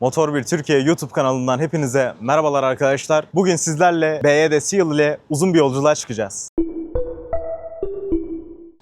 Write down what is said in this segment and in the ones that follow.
Motor 1 Türkiye YouTube kanalından hepinize merhabalar arkadaşlar. Bugün sizlerle BYD Seal ile uzun bir yolculuğa çıkacağız.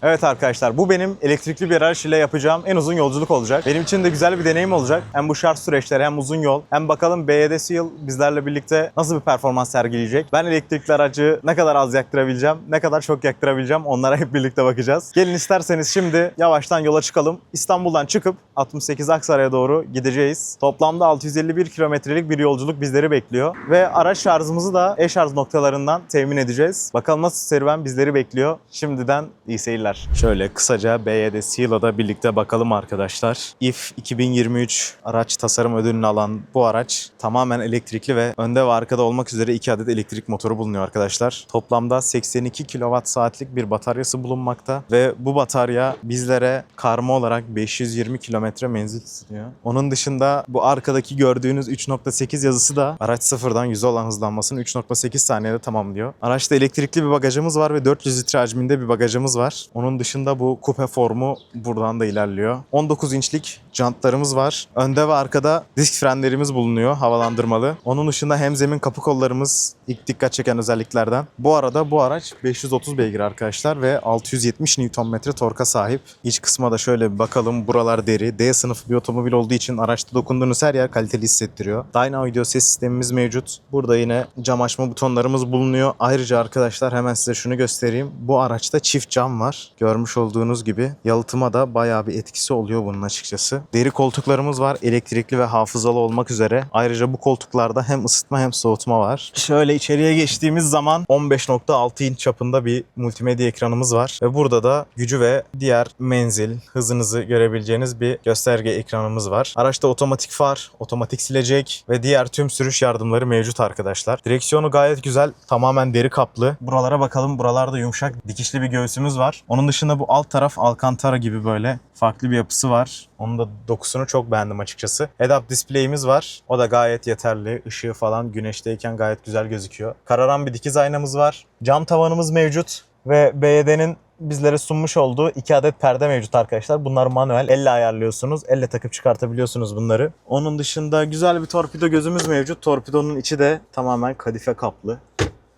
Evet arkadaşlar bu benim elektrikli bir araç ile yapacağım en uzun yolculuk olacak. Benim için de güzel bir deneyim olacak. Hem bu şarj süreçleri hem uzun yol. Hem bakalım BYD Seal bizlerle birlikte nasıl bir performans sergileyecek. Ben elektrikli aracı ne kadar az yaktırabileceğim, ne kadar çok yaktırabileceğim onlara hep birlikte bakacağız. Gelin isterseniz şimdi yavaştan yola çıkalım. İstanbul'dan çıkıp 68 Aksaray'a doğru gideceğiz. Toplamda 651 kilometrelik bir yolculuk bizleri bekliyor. Ve araç şarjımızı da e-şarj noktalarından temin edeceğiz. Bakalım nasıl serüven bizleri bekliyor. Şimdiden iyi seyirler. Şöyle kısaca BYD Seala'da birlikte bakalım arkadaşlar. IF 2023 araç tasarım ödülünü alan bu araç tamamen elektrikli ve önde ve arkada olmak üzere iki adet elektrik motoru bulunuyor arkadaşlar. Toplamda 82 kWh saatlik bir bataryası bulunmakta ve bu batarya bizlere karma olarak 520 kilometre menzil sunuyor. Onun dışında bu arkadaki gördüğünüz 3.8 yazısı da araç sıfırdan 100'e olan hızlanmasını 3.8 saniyede tamamlıyor. Araçta elektrikli bir bagajımız var ve 400 litre hacminde bir bagajımız var. Onun dışında bu kupe formu buradan da ilerliyor. 19 inçlik jantlarımız var. Önde ve arkada disk frenlerimiz bulunuyor havalandırmalı. Onun dışında hem zemin kapı kollarımız ilk dikkat çeken özelliklerden. Bu arada bu araç 530 beygir arkadaşlar ve 670 Nm torka sahip. İç kısma da şöyle bir bakalım. Buralar deri. D sınıfı bir otomobil olduğu için araçta dokunduğunuz her yer kaliteli hissettiriyor. Dyna Audio ses sistemimiz mevcut. Burada yine cam açma butonlarımız bulunuyor. Ayrıca arkadaşlar hemen size şunu göstereyim. Bu araçta çift cam var. Görmüş olduğunuz gibi yalıtıma da bayağı bir etkisi oluyor bunun açıkçası. Deri koltuklarımız var. Elektrikli ve hafızalı olmak üzere. Ayrıca bu koltuklarda hem ısıtma hem soğutma var. Şöyle içeriye geçtiğimiz zaman 15.6 inç çapında bir multimedya ekranımız var. Ve burada da gücü ve diğer menzil, hızınızı görebileceğiniz bir gösterge ekranımız var. Araçta otomatik far, otomatik silecek ve diğer tüm sürüş yardımları mevcut arkadaşlar. Direksiyonu gayet güzel. Tamamen deri kaplı. Buralara bakalım. Buralarda yumuşak dikişli bir göğsümüz var. Onun dışında bu alt taraf Alcantara gibi böyle farklı bir yapısı var. Onun da dokusunu çok beğendim açıkçası. Head-up display'imiz var. O da gayet yeterli. Işığı falan güneşteyken gayet güzel gözüküyor. Kararan bir dikiz aynamız var. Cam tavanımız mevcut. Ve BYD'nin bizlere sunmuş olduğu iki adet perde mevcut arkadaşlar. Bunlar manuel. Elle ayarlıyorsunuz. Elle takıp çıkartabiliyorsunuz bunları. Onun dışında güzel bir torpido gözümüz mevcut. Torpidonun içi de tamamen kadife kaplı.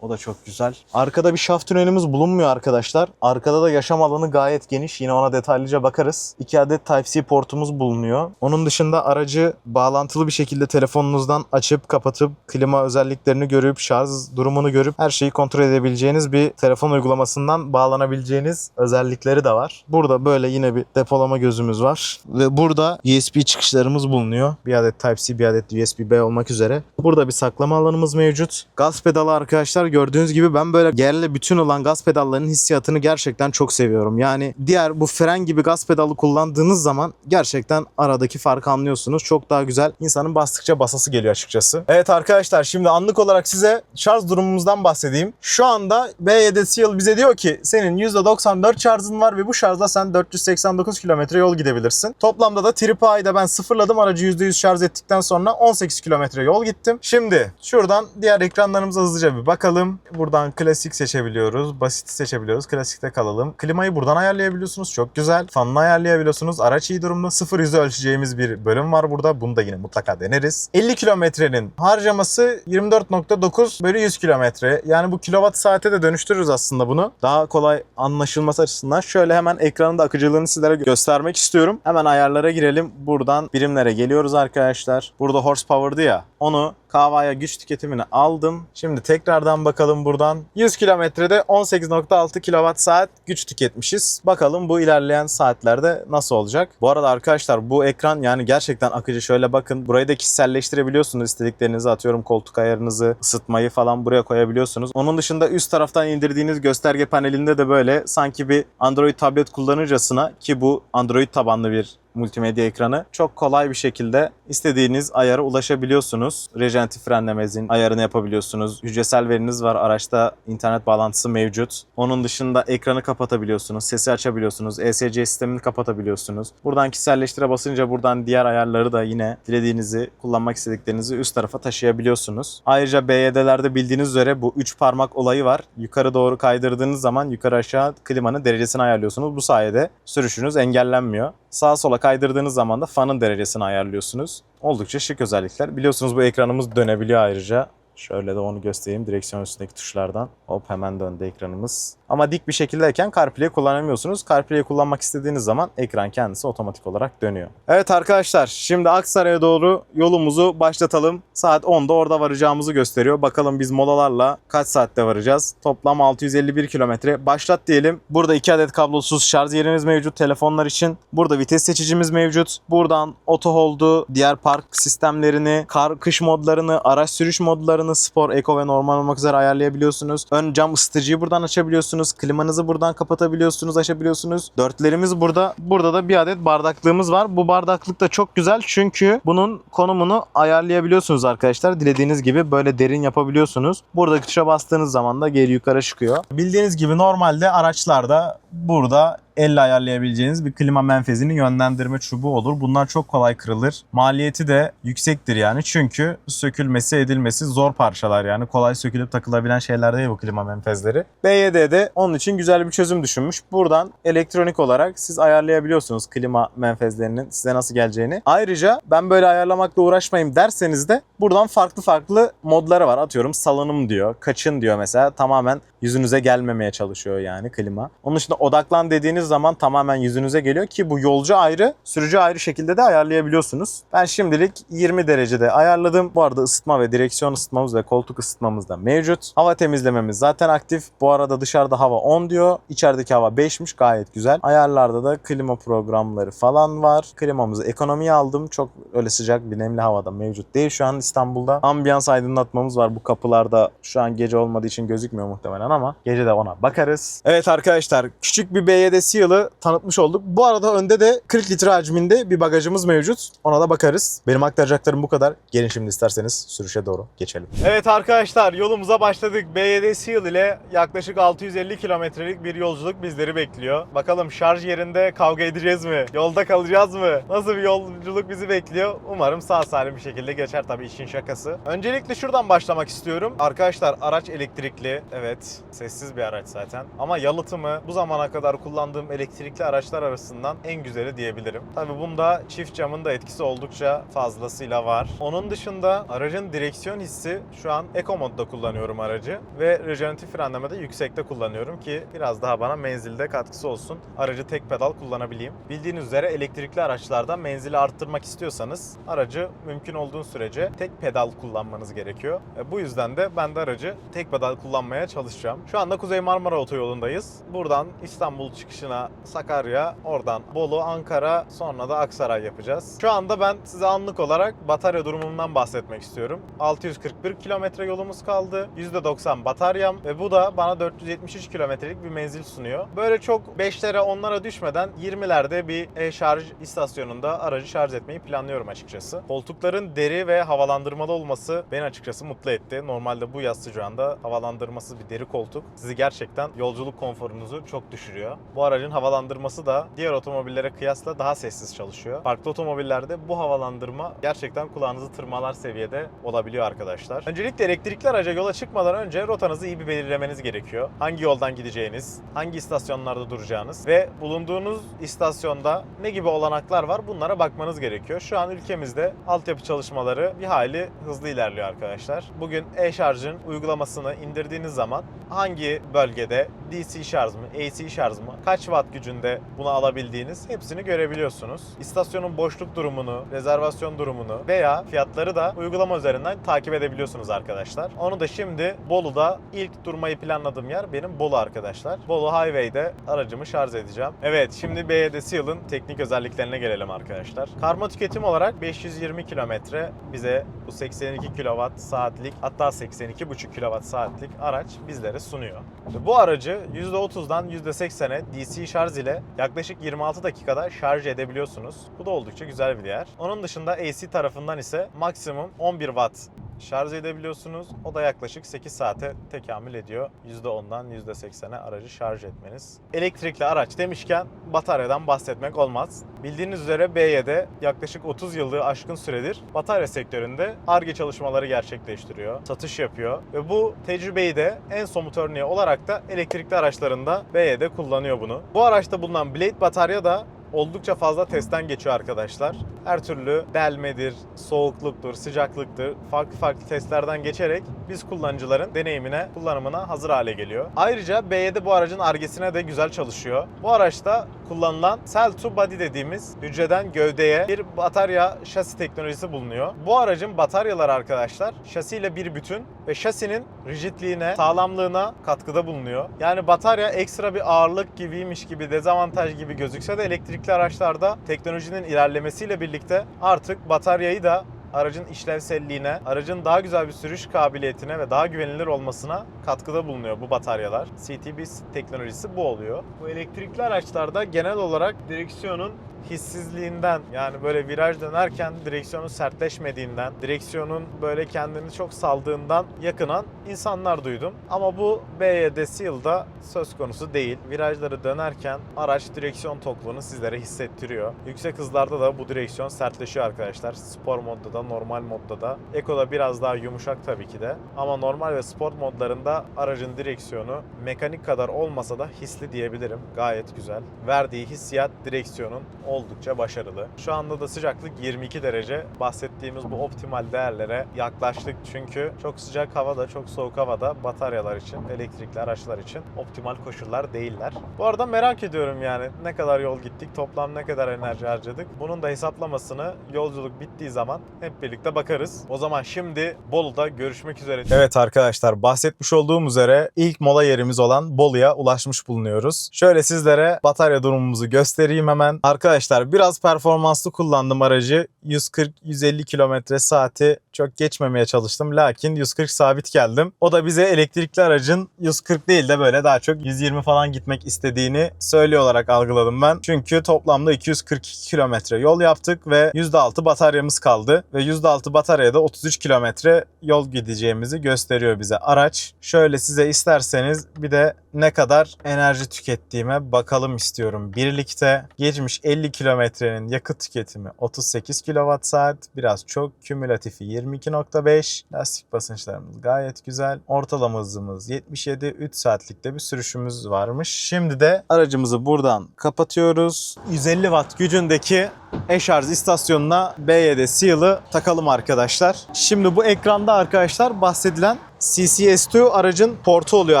O da çok güzel. Arkada bir şaft tünelimiz bulunmuyor arkadaşlar. Arkada da yaşam alanı gayet geniş. Yine ona detaylıca bakarız. İki adet Type-C portumuz bulunuyor. Onun dışında aracı bağlantılı bir şekilde telefonunuzdan açıp kapatıp klima özelliklerini görüp şarj durumunu görüp her şeyi kontrol edebileceğiniz bir telefon uygulamasından bağlanabileceğiniz özellikleri de var. Burada böyle yine bir depolama gözümüz var. Ve burada USB çıkışlarımız bulunuyor. Bir adet Type-C bir adet USB-B olmak üzere. Burada bir saklama alanımız mevcut. Gaz pedalı arkadaşlar gördüğünüz gibi ben böyle yerle bütün olan gaz pedallarının hissiyatını gerçekten çok seviyorum. Yani diğer bu fren gibi gaz pedalı kullandığınız zaman gerçekten aradaki farkı anlıyorsunuz. Çok daha güzel. İnsanın bastıkça basası geliyor açıkçası. Evet arkadaşlar şimdi anlık olarak size şarj durumumuzdan bahsedeyim. Şu anda BYD Seal bize diyor ki senin %94 şarjın var ve bu şarjla sen 489 kilometre yol gidebilirsin. Toplamda da trip A'yı ben sıfırladım. Aracı %100 şarj ettikten sonra 18 kilometre yol gittim. Şimdi şuradan diğer ekranlarımıza hızlıca bir bakalım. Buradan klasik seçebiliyoruz. Basit seçebiliyoruz. Klasikte kalalım. Klimayı buradan ayarlayabiliyorsunuz. Çok güzel. Fanını ayarlayabiliyorsunuz. Araç iyi durumda. 0 yüzü ölçeceğimiz bir bölüm var burada. Bunu da yine mutlaka deneriz. 50 kilometrenin harcaması 24.9 bölü 100 kilometre. Yani bu kilowatt saate de dönüştürürüz aslında bunu. Daha kolay anlaşılması açısından şöyle hemen ekranın da akıcılığını sizlere göstermek istiyorum. Hemen ayarlara girelim. Buradan birimlere geliyoruz arkadaşlar. Burada horsepower'dı ya. Onu kahvaya güç tüketimini aldım. Şimdi tekrardan bakalım buradan. 100 kilometrede 18.6 kWh saat güç tüketmişiz. Bakalım bu ilerleyen saatlerde nasıl olacak? Bu arada arkadaşlar bu ekran yani gerçekten akıcı. Şöyle bakın burayı da kişiselleştirebiliyorsunuz. İstediklerinizi atıyorum koltuk ayarınızı, ısıtmayı falan buraya koyabiliyorsunuz. Onun dışında üst taraftan indirdiğiniz gösterge panelinde de böyle sanki bir Android tablet kullanırcasına ki bu Android tabanlı bir multimedya ekranı çok kolay bir şekilde istediğiniz ayara ulaşabiliyorsunuz. Rejentif frenlemezin ayarını yapabiliyorsunuz. Hücresel veriniz var. Araçta internet bağlantısı mevcut. Onun dışında ekranı kapatabiliyorsunuz. Sesi açabiliyorsunuz. ESC sistemini kapatabiliyorsunuz. Buradan kişiselleştire basınca buradan diğer ayarları da yine dilediğinizi, kullanmak istediklerinizi üst tarafa taşıyabiliyorsunuz. Ayrıca BYD'lerde bildiğiniz üzere bu 3 parmak olayı var. Yukarı doğru kaydırdığınız zaman yukarı aşağı klimanın derecesini ayarlıyorsunuz. Bu sayede sürüşünüz engellenmiyor. Sağa sola kaydırdığınız zaman da fanın derecesini ayarlıyorsunuz. Oldukça şık özellikler. Biliyorsunuz bu ekranımız dönebiliyor ayrıca. Şöyle de onu göstereyim direksiyon üstündeki tuşlardan. Hop hemen döndü ekranımız. Ama dik bir şekildeyken CarPlay kullanamıyorsunuz. CarPlay kullanmak istediğiniz zaman ekran kendisi otomatik olarak dönüyor. Evet arkadaşlar şimdi Aksaray'a doğru yolumuzu başlatalım. Saat 10'da orada varacağımızı gösteriyor. Bakalım biz molalarla kaç saatte varacağız. Toplam 651 kilometre. Başlat diyelim. Burada 2 adet kablosuz şarj yerimiz mevcut telefonlar için. Burada vites seçicimiz mevcut. Buradan auto hold'u, diğer park sistemlerini, kar kış modlarını, araç sürüş modlarını, spor, eko ve normal olmak üzere ayarlayabiliyorsunuz. Ön cam ısıtıcıyı buradan açabiliyorsunuz. Klimanızı buradan kapatabiliyorsunuz, açabiliyorsunuz. Dörtlerimiz burada. Burada da bir adet bardaklığımız var. Bu bardaklık da çok güzel çünkü bunun konumunu ayarlayabiliyorsunuz arkadaşlar. Dilediğiniz gibi böyle derin yapabiliyorsunuz. Buradaki tuşa bastığınız zaman da geri yukarı çıkıyor. Bildiğiniz gibi normalde araçlarda burada elle ayarlayabileceğiniz bir klima menfezinin yönlendirme çubuğu olur. Bunlar çok kolay kırılır. Maliyeti de yüksektir yani çünkü sökülmesi edilmesi zor parçalar yani kolay sökülüp takılabilen şeyler değil bu klima menfezleri. BYD'de onun için güzel bir çözüm düşünmüş. Buradan elektronik olarak siz ayarlayabiliyorsunuz klima menfezlerinin size nasıl geleceğini. Ayrıca ben böyle ayarlamakla uğraşmayayım derseniz de buradan farklı farklı modları var. Atıyorum salınım diyor, kaçın diyor mesela tamamen yüzünüze gelmemeye çalışıyor yani klima. Onun dışında odaklan dediğiniz zaman tamamen yüzünüze geliyor ki bu yolcu ayrı, sürücü ayrı şekilde de ayarlayabiliyorsunuz. Ben şimdilik 20 derecede ayarladım. Bu arada ısıtma ve direksiyon ısıtmamız ve koltuk ısıtmamız da mevcut. Hava temizlememiz zaten aktif. Bu arada dışarıda hava 10 diyor. İçerideki hava 5'miş gayet güzel. Ayarlarda da klima programları falan var. Klimamızı ekonomiye aldım. Çok öyle sıcak bir nemli havada mevcut değil. Şu an İstanbul'da ambiyans aydınlatmamız var. Bu kapılarda şu an gece olmadığı için gözükmüyor muhtemelen ama gece de ona bakarız. Evet arkadaşlar küçük bir BYD Seal'ı tanıtmış olduk. Bu arada önde de 40 litre hacminde bir bagajımız mevcut. Ona da bakarız. Benim aktaracaklarım bu kadar. Gelin şimdi isterseniz sürüşe doğru geçelim. Evet arkadaşlar yolumuza başladık. BYD Seal ile yaklaşık 650 kilometrelik bir yolculuk bizleri bekliyor. Bakalım şarj yerinde kavga edeceğiz mi? Yolda kalacağız mı? Nasıl bir yolculuk bizi bekliyor? Umarım sağ salim bir şekilde geçer tabii işin şakası. Öncelikle şuradan başlamak istiyorum. Arkadaşlar araç elektrikli. Evet sessiz bir araç zaten. Ama yalıtımı bu zamana kadar kullandığım elektrikli araçlar arasından en güzeli diyebilirim. Tabii bunda çift camın da etkisi oldukça fazlasıyla var. Onun dışında aracın direksiyon hissi şu an Eco modda kullanıyorum aracı ve rejeneratif frenlemede yüksekte kullanıyorum ki biraz daha bana menzilde katkısı olsun. Aracı tek pedal kullanabileyim. Bildiğiniz üzere elektrikli araçlarda menzili arttırmak istiyorsanız aracı mümkün olduğu sürece tek pedal kullanmanız gerekiyor. E, Bu yüzden de ben de aracı tek pedal kullanmaya çalışacağım. Şu anda Kuzey Marmara Otoyolu'ndayız. Buradan İstanbul çıkışına Sakarya, oradan Bolu, Ankara, sonra da Aksaray yapacağız. Şu anda ben size anlık olarak batarya durumumdan bahsetmek istiyorum. 641 kilometre yolumuz kaldı. %90 bataryam ve bu da bana 473 kilometrelik bir menzil sunuyor. Böyle çok 5'lere 10'lara düşmeden 20'lerde bir e-şarj istasyonunda aracı şarj etmeyi planlıyorum açıkçası. Koltukların deri ve havalandırmalı olması beni açıkçası mutlu etti. Normalde bu yaz sıcağında havalandırmasız bir deri koltuk sizi gerçekten yolculuk konforunuzu çok düşürüyor. Bu aracın havalandırması da diğer otomobillere kıyasla daha sessiz çalışıyor. Farklı otomobillerde bu havalandırma gerçekten kulağınızı tırmalar seviyede olabiliyor arkadaşlar. Öncelikle elektrikli araca yola çıkmadan önce rotanızı iyi bir belirlemeniz gerekiyor. Hangi yoldan gideceğiniz, hangi istasyonlarda duracağınız ve bulunduğunuz istasyonda ne gibi olanaklar var bunlara bakmanız gerekiyor. Şu an ülkemizde altyapı çalışmaları bir hayli hızlı ilerliyor arkadaşlar. Bugün e-şarjın uygulamasını indirdiğiniz zaman hangi bölgede DC şarj mı, AC şarj mı, kaç watt gücünde bunu alabildiğiniz hepsini görebiliyorsunuz. İstasyonun boşluk durumunu, rezervasyon durumunu veya fiyatları da uygulama üzerinden takip edebiliyorsunuz arkadaşlar. Onu da şimdi Bolu'da ilk durmayı planladığım yer benim Bolu arkadaşlar. Bolu Highway'de aracımı şarj edeceğim. Evet şimdi BYD Seal'ın teknik özelliklerine gelelim arkadaşlar. Karma tüketim olarak 520 kilometre bize bu 82 kWh saatlik hatta 82,5 kWh saatlik araç bizlere sunuyor. Bu aracı %30'dan %80'e DC şarj ile yaklaşık 26 dakikada şarj edebiliyorsunuz. Bu da oldukça güzel bir değer. Onun dışında AC tarafından ise maksimum 11 watt şarj edebiliyorsunuz. O da yaklaşık 8 saate tekamül ediyor. %10'dan %80'e aracı şarj etmeniz. Elektrikli araç demişken bataryadan bahsetmek olmaz. Bildiğiniz üzere BYD yaklaşık 30 yıllığı aşkın süredir batarya sektöründe ARGE çalışmaları gerçekleştiriyor, satış yapıyor ve bu tecrübeyi de en somut örneği olarak da elektrikli araçlarında BYD kullanıyor bunu. Bu araçta bulunan Blade batarya da oldukça fazla testten geçiyor arkadaşlar. Her türlü delmedir, soğukluktur, sıcaklıktır, farklı farklı testlerden geçerek biz kullanıcıların deneyimine, kullanımına hazır hale geliyor. Ayrıca B7 bu aracın argesine de güzel çalışıyor. Bu araçta kullanılan Cell to Body dediğimiz hücreden gövdeye bir batarya şasi teknolojisi bulunuyor. Bu aracın bataryaları arkadaşlar şasiyle bir bütün ve şasinin rigidliğine, sağlamlığına katkıda bulunuyor. Yani batarya ekstra bir ağırlık gibiymiş gibi, dezavantaj gibi gözükse de elektrikli araçlarda teknolojinin ilerlemesiyle birlikte artık bataryayı da aracın işlevselliğine, aracın daha güzel bir sürüş kabiliyetine ve daha güvenilir olmasına katkıda bulunuyor bu bataryalar. CTB teknolojisi bu oluyor. Bu elektrikli araçlarda genel olarak direksiyonun hissizliğinden yani böyle viraj dönerken direksiyonun sertleşmediğinden, direksiyonun böyle kendini çok saldığından yakınan insanlar duydum. Ama bu B7 Seal'da söz konusu değil. Virajları dönerken araç direksiyon tokluğunu sizlere hissettiriyor. Yüksek hızlarda da bu direksiyon sertleşiyor arkadaşlar. Spor modda da, normal modda da. Eko'da biraz daha yumuşak tabii ki de. Ama normal ve sport modlarında aracın direksiyonu mekanik kadar olmasa da hisli diyebilirim. Gayet güzel. Verdiği hissiyat direksiyonun oldukça başarılı. Şu anda da sıcaklık 22 derece. Bahsettiğimiz bu optimal değerlere yaklaştık çünkü çok sıcak havada, çok soğuk havada bataryalar için, elektrikli araçlar için optimal koşullar değiller. Bu arada merak ediyorum yani ne kadar yol gittik, toplam ne kadar enerji harcadık. Bunun da hesaplamasını yolculuk bittiği zaman hep birlikte bakarız. O zaman şimdi Bolu'da görüşmek üzere. Evet arkadaşlar bahsetmiş olduğum üzere ilk mola yerimiz olan Bolu'ya ulaşmış bulunuyoruz. Şöyle sizlere batarya durumumuzu göstereyim hemen. Arkadaşlar biraz performanslı kullandım aracı. 140-150 kilometre saati çok geçmemeye çalıştım. Lakin 140 sabit geldim. O da bize elektrikli aracın 140 değil de böyle daha çok 120 falan gitmek istediğini söylüyor olarak algıladım ben. Çünkü toplamda 242 kilometre yol yaptık ve %6 bataryamız kaldı. Ve %6 bataryada 33 kilometre yol gideceğimizi gösteriyor bize araç. Şöyle size isterseniz bir de ne kadar enerji tükettiğime bakalım istiyorum. Birlikte geçmiş 50 kilometrenin yakıt tüketimi 38 kWh. Biraz çok. Kümülatifi 22.5. Lastik basınçlarımız gayet güzel. Ortalama hızımız 77. 3 saatlikte bir sürüşümüz varmış. Şimdi de aracımızı buradan kapatıyoruz. 150 watt gücündeki e-şarj istasyonuna B7 Seal'ı takalım arkadaşlar. Şimdi bu ekranda arkadaşlar bahsedilen CCS2 aracın portu oluyor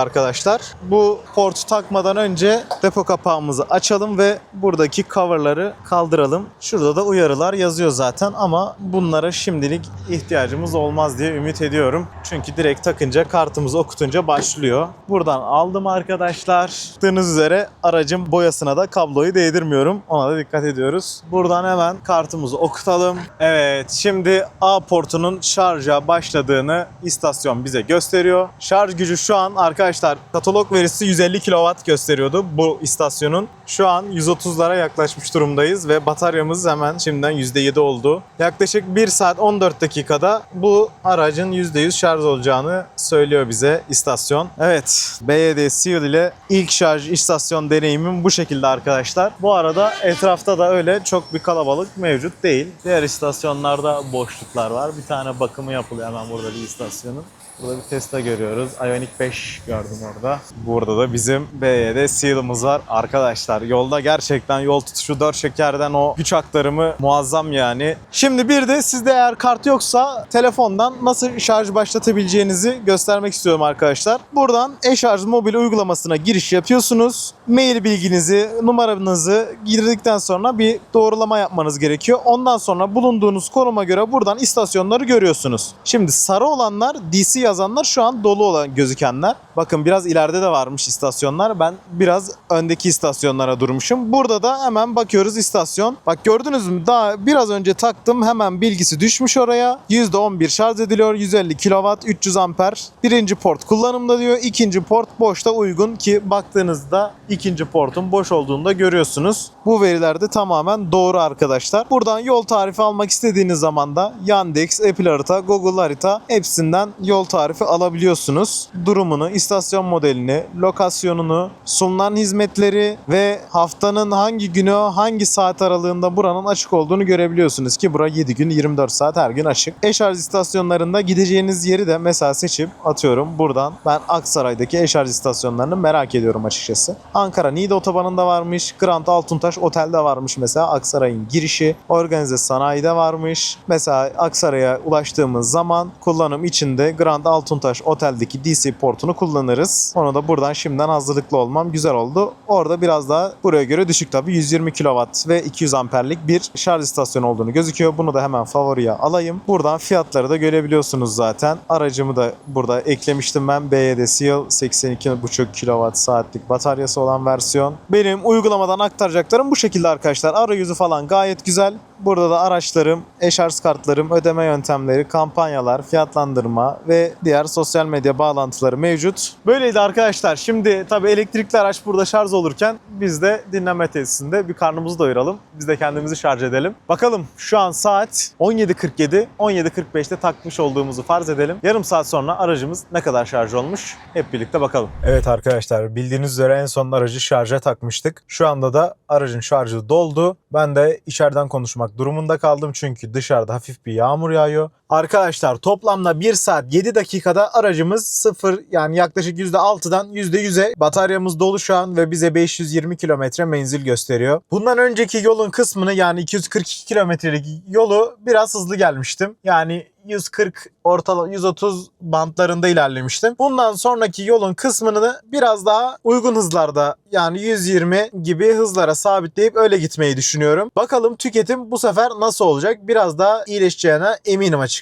arkadaşlar. Bu portu takmadan önce depo kapağımızı açalım ve buradaki coverları kaldıralım. Şurada da uyarılar yazıyor zaten ama bunlara şimdilik ihtiyacımız olmaz diye ümit ediyorum. Çünkü direkt takınca kartımızı okutunca başlıyor. Buradan aldım arkadaşlar. Baktığınız üzere aracın boyasına da kabloyu değdirmiyorum. Ona da dikkat ediyoruz. Buradan hemen kartımızı okutalım. Evet şimdi A portunun şarja başladığını istasyon bize gösteriyor. Şarj gücü şu an arkadaşlar katalog verisi 150 kW gösteriyordu bu istasyonun. Şu an 130'lara yaklaşmış durumdayız ve bataryamız hemen şimdiden %7 oldu. Yaklaşık 1 saat 14 dakikada bu aracın %100 şarj olacağını söylüyor bize istasyon. Evet BYD Seal ile ilk şarj istasyon deneyimim bu şekilde arkadaşlar. Bu arada etrafta da öyle çok bir kalabalık mevcut değil. Diğer istasyonlarda boşluklar var. Bir tane bakımı yapılıyor hemen burada bir istasyonun. Burada bir Tesla görüyoruz. Ioniq 5 gördüm orada. Burada da bizim BYD Seal'ımız var. Arkadaşlar yolda gerçekten yol tutuşu 4 şekerden o güç aktarımı muazzam yani. Şimdi bir de sizde eğer kart yoksa telefondan nasıl şarj başlatabileceğinizi göstermek istiyorum arkadaşlar. Buradan e-şarj mobil uygulamasına giriş yapıyorsunuz. Mail bilginizi, numaranızı girdikten sonra bir doğrulama yapmanız gerekiyor. Ondan sonra bulunduğunuz konuma göre buradan istasyonları görüyorsunuz. Şimdi sarı olanlar DC yazanlar şu an dolu olan gözükenler. Bakın biraz ileride de varmış istasyonlar. Ben biraz öndeki istasyonlara durmuşum. Burada da hemen bakıyoruz istasyon. Bak gördünüz mü? Daha biraz önce taktım. Hemen bilgisi düşmüş oraya. %11 şarj ediliyor. 150 kW, 300 amper. Birinci port kullanımda diyor. İkinci port boşta uygun ki baktığınızda ikinci portun boş olduğunu da görüyorsunuz. Bu veriler de tamamen doğru arkadaşlar. Buradan yol tarifi almak istediğiniz zaman da Yandex, Apple Harita, Google Harita hepsinden yol tarifi tarifi alabiliyorsunuz. Durumunu, istasyon modelini, lokasyonunu, sunulan hizmetleri ve haftanın hangi günü, hangi saat aralığında buranın açık olduğunu görebiliyorsunuz ki bura 7 gün 24 saat her gün açık. E-şarj istasyonlarında gideceğiniz yeri de mesela seçip atıyorum buradan ben Aksaray'daki e-şarj istasyonlarını merak ediyorum açıkçası. Ankara Niğde otobanında varmış, Grand Altuntaş Otel'de varmış mesela Aksaray'ın girişi, organize sanayide varmış. Mesela Aksaray'a ulaştığımız zaman kullanım içinde Grand Altuntaş Otel'deki DC portunu kullanırız. Onu da buradan şimdiden hazırlıklı olmam güzel oldu. Orada biraz daha buraya göre düşük tabii 120 kW ve 200 amperlik bir şarj istasyonu olduğunu gözüküyor. Bunu da hemen favoriye alayım. Buradan fiyatları da görebiliyorsunuz zaten. Aracımı da burada eklemiştim ben. BYD Seal 82,5 kW saatlik bataryası olan versiyon. Benim uygulamadan aktaracaklarım bu şekilde arkadaşlar. Arayüzü falan gayet güzel. Burada da araçlarım, e-şarj kartlarım, ödeme yöntemleri, kampanyalar, fiyatlandırma ve diğer sosyal medya bağlantıları mevcut. Böyleydi arkadaşlar. Şimdi tabii elektrikli araç burada şarj olurken biz de dinlenme tesisinde bir karnımızı doyuralım. Biz de kendimizi şarj edelim. Bakalım şu an saat 17.47. 17.45'te takmış olduğumuzu farz edelim. Yarım saat sonra aracımız ne kadar şarj olmuş? Hep birlikte bakalım. Evet arkadaşlar bildiğiniz üzere en son aracı şarja takmıştık. Şu anda da aracın şarjı doldu. Ben de içeriden konuşmak durumunda kaldım çünkü dışarıda hafif bir yağmur yağıyor. Arkadaşlar toplamda 1 saat 7 dakikada aracımız 0 yani yaklaşık %6'dan %100'e bataryamız dolu şu an ve bize 520 kilometre menzil gösteriyor. Bundan önceki yolun kısmını yani 242 kilometrelik yolu biraz hızlı gelmiştim. Yani 140 ortalama 130 bantlarında ilerlemiştim. Bundan sonraki yolun kısmını biraz daha uygun hızlarda yani 120 gibi hızlara sabitleyip öyle gitmeyi düşünüyorum. Bakalım tüketim bu sefer nasıl olacak? Biraz daha iyileşeceğine eminim açıkçası.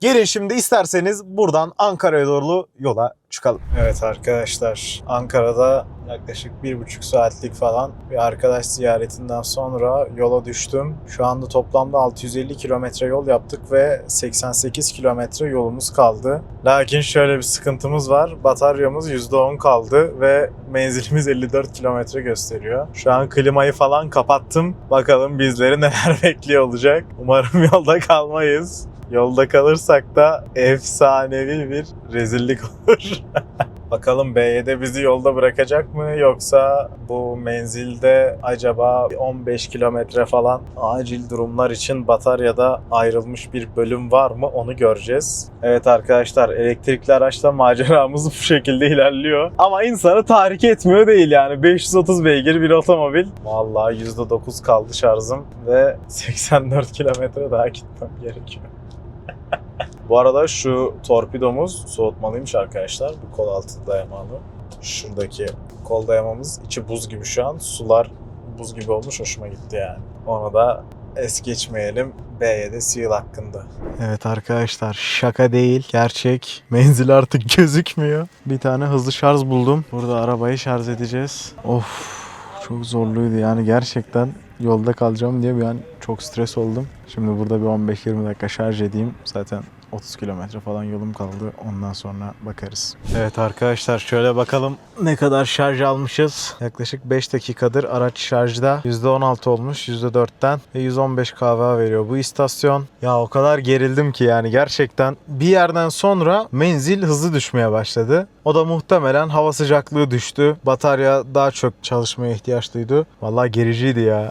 Gelin şimdi isterseniz buradan Ankara'ya doğru yola çıkalım. Evet arkadaşlar Ankara'da yaklaşık bir buçuk saatlik falan bir arkadaş ziyaretinden sonra yola düştüm. Şu anda toplamda 650 kilometre yol yaptık ve 88 kilometre yolumuz kaldı. Lakin şöyle bir sıkıntımız var. Bataryamız %10 kaldı ve menzilimiz 54 kilometre gösteriyor. Şu an klimayı falan kapattım. Bakalım bizleri neler bekliyor olacak. Umarım yolda kalmayız. Yolda kalırsak da efsanevi bir rezillik olur. Bakalım B7 bizi yolda bırakacak mı yoksa bu menzilde acaba 15 kilometre falan acil durumlar için bataryada ayrılmış bir bölüm var mı onu göreceğiz. Evet arkadaşlar elektrikli araçla maceramız bu şekilde ilerliyor. Ama insanı tahrik etmiyor değil yani 530 beygir bir otomobil. Vallahi %9 kaldı şarjım ve 84 kilometre daha gitmem gerekiyor. Bu arada şu torpidomuz soğutmalıymış arkadaşlar. Bu kol altı dayamalı. Şuradaki kol dayamamız içi buz gibi şu an. Sular buz gibi olmuş. Hoşuma gitti yani. Onu da es geçmeyelim. B7 Seal hakkında. Evet arkadaşlar şaka değil. Gerçek. Menzil artık gözükmüyor. Bir tane hızlı şarj buldum. Burada arabayı şarj edeceğiz. Of çok zorluydu yani gerçekten yolda kalacağım diye bir an çok stres oldum. Şimdi burada bir 15-20 dakika şarj edeyim. Zaten 30 kilometre falan yolum kaldı. Ondan sonra bakarız. Evet arkadaşlar şöyle bakalım ne kadar şarj almışız. Yaklaşık 5 dakikadır araç şarjda. %16 olmuş %4'ten ve 115 kW veriyor bu istasyon. Ya o kadar gerildim ki yani gerçekten bir yerden sonra menzil hızlı düşmeye başladı. O da muhtemelen hava sıcaklığı düştü. Batarya daha çok çalışmaya ihtiyaç duydu. Vallahi gericiydi ya.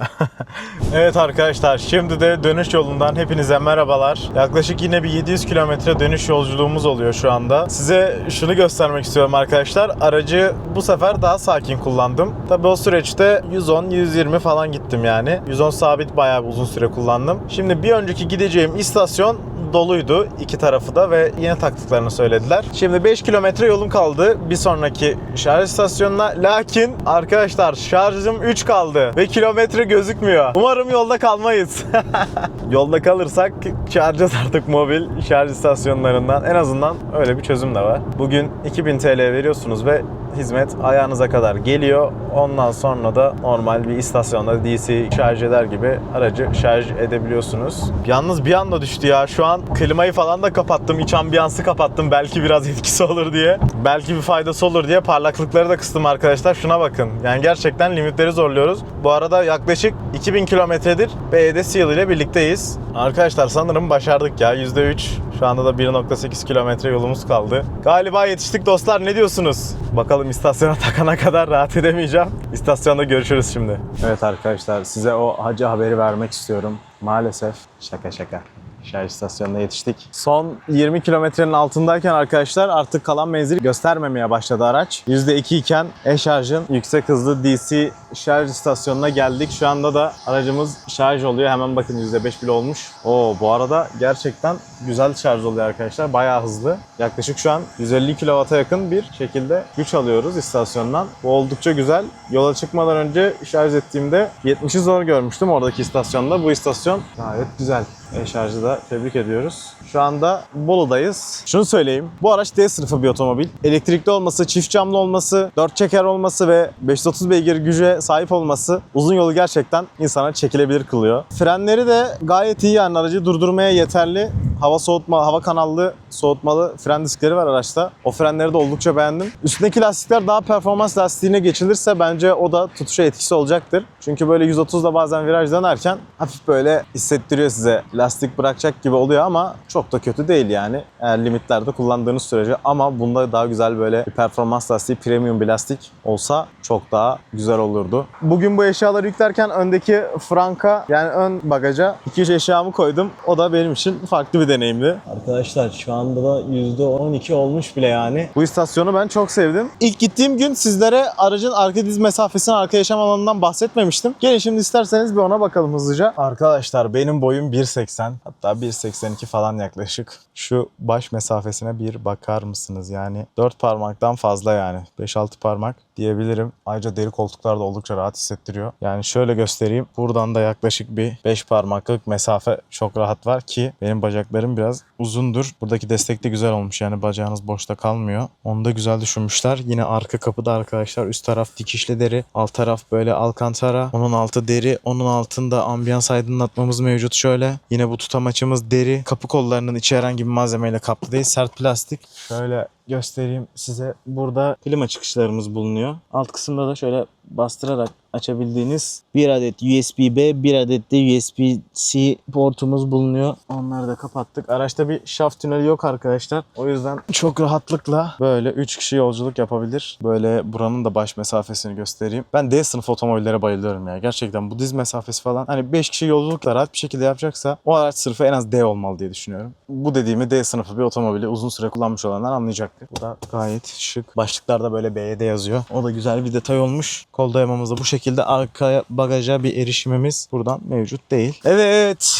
evet arkadaşlar şimdi de dönüş yolundan hepinize merhabalar. Yaklaşık yine bir 700 kilometre dönüş yolculuğumuz oluyor şu anda. Size şunu göstermek istiyorum arkadaşlar. Aracı bu sefer daha sakin kullandım. Tabi o süreçte 110-120 falan gittim yani. 110 sabit bayağı uzun süre kullandım. Şimdi bir önceki gideceğim istasyon doluydu iki tarafı da ve yine taktıklarını söylediler. Şimdi 5 kilometre yolum kaldı bir sonraki şarj istasyonuna. Lakin arkadaşlar şarjım 3 kaldı ve kilometre gözükmüyor. Umarım yolda kalmayız. yolda kalırsak çağıracağız artık mobil şarj istasyonlarından. En azından öyle bir çözüm de var. Bugün 2000 TL veriyorsunuz ve hizmet ayağınıza kadar geliyor. Ondan sonra da normal bir istasyonda DC şarj eder gibi aracı şarj edebiliyorsunuz. Yalnız bir anda düştü ya. Şu an klimayı falan da kapattım. İç ambiyansı kapattım. Belki biraz etkisi olur diye. Belki bir faydası olur diye parlaklıkları da kıstım arkadaşlar. Şuna bakın. Yani gerçekten limitleri zorluyoruz. Bu arada yaklaşık 2000 kilometredir BYD Seal ile birlikteyiz. Arkadaşlar sanırım başardık ya. %3. Şu anda da 1.8 kilometre yolumuz kaldı. Galiba yetiştik dostlar. Ne diyorsunuz? Bakalım istasyona takana kadar rahat edemeyeceğim. İstasyonda görüşürüz şimdi. Evet arkadaşlar size o hacı haberi vermek istiyorum. Maalesef şaka şaka. Şarj istasyonuna yetiştik. Son 20 kilometrenin altındayken arkadaşlar artık kalan menzil göstermemeye başladı araç. %2 iken e-şarjın yüksek hızlı DC şarj istasyonuna geldik. Şu anda da aracımız şarj oluyor. Hemen bakın %5 bile olmuş. Oo bu arada gerçekten güzel şarj oluyor arkadaşlar. Bayağı hızlı. Yaklaşık şu an 150 kW'a yakın bir şekilde güç alıyoruz istasyondan. Bu oldukça güzel. Yola çıkmadan önce şarj ettiğimde 70'i zor görmüştüm oradaki istasyonda. Bu istasyon gayet güzel. E-şarjı da tebrik ediyoruz. Şu anda Bolu'dayız. Şunu söyleyeyim. Bu araç D sınıfı bir otomobil. Elektrikli olması, çift camlı olması, 4 çeker olması ve 530 beygir güce sahip olması uzun yolu gerçekten insana çekilebilir kılıyor. Frenleri de gayet iyi yani aracı durdurmaya yeterli. Hava soğutma, hava kanallı soğutmalı fren diskleri var araçta. O frenleri de oldukça beğendim. Üstündeki lastikler daha performans lastiğine geçilirse bence o da tutuşa etkisi olacaktır. Çünkü böyle 130'da bazen viraj dönerken hafif böyle hissettiriyor size. Lastik bırakacak gibi oluyor ama çok da kötü değil yani. Eğer limitlerde kullandığınız sürece ama bunda daha güzel böyle bir performans lastiği, premium bir lastik olsa çok daha güzel olurdu. Bugün bu eşyaları yüklerken öndeki franka yani ön bagaja 2-3 eşyamı koydum. O da benim için farklı bir deneyimdi. Arkadaşlar şu anda da %12 olmuş bile yani. Bu istasyonu ben çok sevdim. İlk gittiğim gün sizlere aracın arka diz mesafesini arka yaşam alanından bahsetmemiştim. Gelin şimdi isterseniz bir ona bakalım hızlıca. Arkadaşlar benim boyum 1.80 hatta 1.82 falan yaklaşık. Şu baş mesafesine bir bakar mısınız? Yani 4 parmaktan fazla yani. 5-6 parmak diyebilirim. Ayrıca deri koltuklar da oldukça rahat hissettiriyor. Yani şöyle göstereyim. Buradan da yaklaşık bir 5 parmaklık mesafe çok rahat var ki benim bacaklarım biraz uzundur. Buradaki destek de güzel olmuş. Yani bacağınız boşta kalmıyor. Onu da güzel düşünmüşler. Yine arka kapıda arkadaşlar üst taraf dikişli deri. Alt taraf böyle alkantara. Onun altı deri. Onun altında ambiyans aydınlatmamız mevcut şöyle. Yine bu tutamaçımız deri. Kapı kollarının içi herhangi bir malzemeyle kaplı değil. Sert plastik. Şöyle göstereyim size. Burada klima çıkışlarımız bulunuyor. Alt kısımda da şöyle bastırarak açabildiğiniz bir adet USB-B, bir adet de USB-C portumuz bulunuyor. Onları da kapattık. Araçta bir şaft tüneli yok arkadaşlar. O yüzden çok rahatlıkla böyle 3 kişi yolculuk yapabilir. Böyle buranın da baş mesafesini göstereyim. Ben D sınıf otomobillere bayılıyorum ya. Gerçekten bu diz mesafesi falan. Hani 5 kişi yolculukla rahat bir şekilde yapacaksa o araç sınıfı en az D olmalı diye düşünüyorum. Bu dediğimi D sınıfı bir otomobili uzun süre kullanmış olanlar anlayacaktır. Bu da gayet şık. Başlıklarda böyle BYD yazıyor. O da güzel bir detay olmuş. Kol dayamamız da bu şekilde arka bagaja bir erişimimiz buradan mevcut değil. Evet.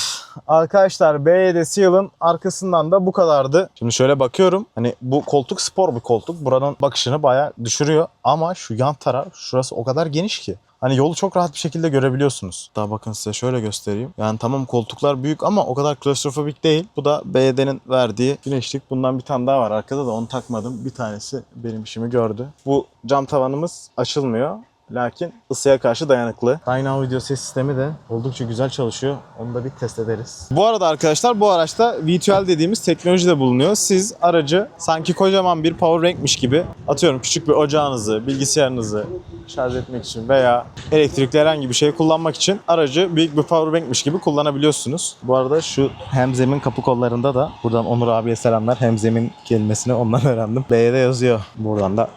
Arkadaşlar BYD Seal'ın arkasından da bu kadardı. Şimdi şöyle bakıyorum. Hani bu koltuk spor bir koltuk. Buranın bakışını bayağı düşürüyor. Ama şu yan taraf şurası o kadar geniş ki. Hani yolu çok rahat bir şekilde görebiliyorsunuz. Daha bakın size şöyle göstereyim. Yani tamam koltuklar büyük ama o kadar klostrofobik değil. Bu da BYD'nin verdiği güneşlik. Bundan bir tane daha var arkada da onu takmadım. Bir tanesi benim işimi gördü. Bu cam tavanımız açılmıyor. Lakin ısıya karşı dayanıklı. Dyno video ses sistemi de oldukça güzel çalışıyor. Onu da bir test ederiz. Bu arada arkadaşlar bu araçta V2L dediğimiz teknoloji de bulunuyor. Siz aracı sanki kocaman bir power bankmiş gibi atıyorum küçük bir ocağınızı, bilgisayarınızı şarj etmek için veya elektrikli herhangi bir şey kullanmak için aracı büyük bir power bankmiş gibi kullanabiliyorsunuz. Bu arada şu hemzemin kapı kollarında da buradan Onur abiye selamlar. Hemzemin kelimesini ondan öğrendim. B'de yazıyor. Buradan da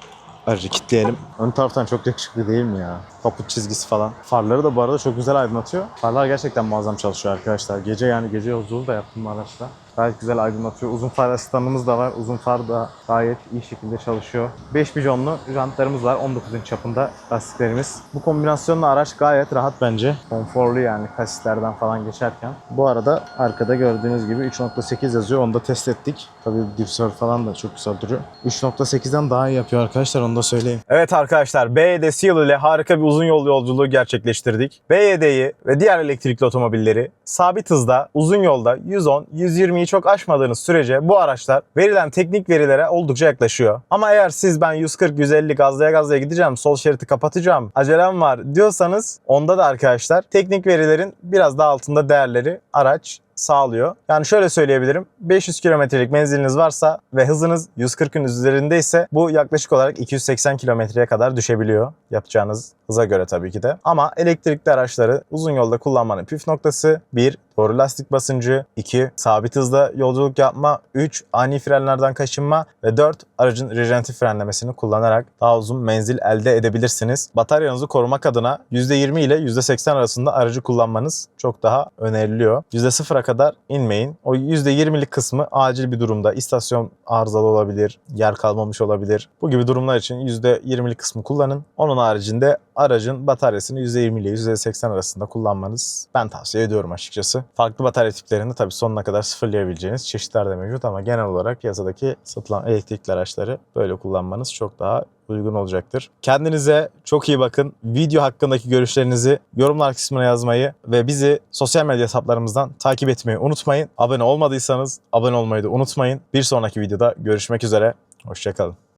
Aracı kilitleyelim. Ön taraftan çok yakışıklı değil mi ya? Kaput çizgisi falan. Farları da bu arada çok güzel aydınlatıyor. Farlar gerçekten muazzam çalışıyor arkadaşlar. Gece yani gece yolculuğu da yaptım bu araçta. Gayet güzel aydınlatıyor. Uzun far asistanımız da var. Uzun far da gayet iyi şekilde çalışıyor. 5 bijonlu jantlarımız var. 19 inç çapında lastiklerimiz. Bu kombinasyonla araç gayet rahat bence. Konforlu yani kasislerden falan geçerken. Bu arada arkada gördüğünüz gibi 3.8 yazıyor. Onu da test ettik. Tabii difsör falan da çok güzel duruyor. 3.8'den daha iyi yapıyor arkadaşlar onu da söyleyeyim. Evet arkadaşlar BYD Seal ile harika bir uzun yol yolculuğu gerçekleştirdik. BYD'yi ve diğer elektrikli otomobilleri sabit hızda uzun yolda 110-120'yi çok aşmadığınız sürece bu araçlar verilen teknik verilere oldukça yaklaşıyor. Ama eğer siz ben 140-150 gazlaya gazlaya gideceğim, sol şeridi kapatacağım, acelem var diyorsanız onda da arkadaşlar teknik verilerin biraz daha altında değerleri araç sağlıyor. Yani şöyle söyleyebilirim. 500 kilometrelik menziliniz varsa ve hızınız 140'ın üzerindeyse bu yaklaşık olarak 280 kilometreye kadar düşebiliyor. Yapacağınız hıza göre tabii ki de. Ama elektrikli araçları uzun yolda kullanmanın püf noktası 1. Doğru lastik basıncı 2. Sabit hızda yolculuk yapma 3. Ani frenlerden kaçınma ve 4. Aracın rejeneratif frenlemesini kullanarak daha uzun menzil elde edebilirsiniz. Bataryanızı korumak adına %20 ile %80 arasında aracı kullanmanız çok daha öneriliyor. %0'a kadar inmeyin. O %20'lik kısmı acil bir durumda istasyon arızalı olabilir, yer kalmamış olabilir. Bu gibi durumlar için %20'lik kısmı kullanın. Onun haricinde aracın bataryasını %20 ile %80 arasında kullanmanız ben tavsiye ediyorum açıkçası. Farklı batarya tiplerini tabii sonuna kadar sıfırlayabileceğiniz çeşitler de mevcut ama genel olarak piyasadaki satılan elektrikli araçları böyle kullanmanız çok daha uygun olacaktır. Kendinize çok iyi bakın. Video hakkındaki görüşlerinizi yorumlar kısmına yazmayı ve bizi sosyal medya hesaplarımızdan takip etmeyi unutmayın. Abone olmadıysanız abone olmayı da unutmayın. Bir sonraki videoda görüşmek üzere. Hoşçakalın.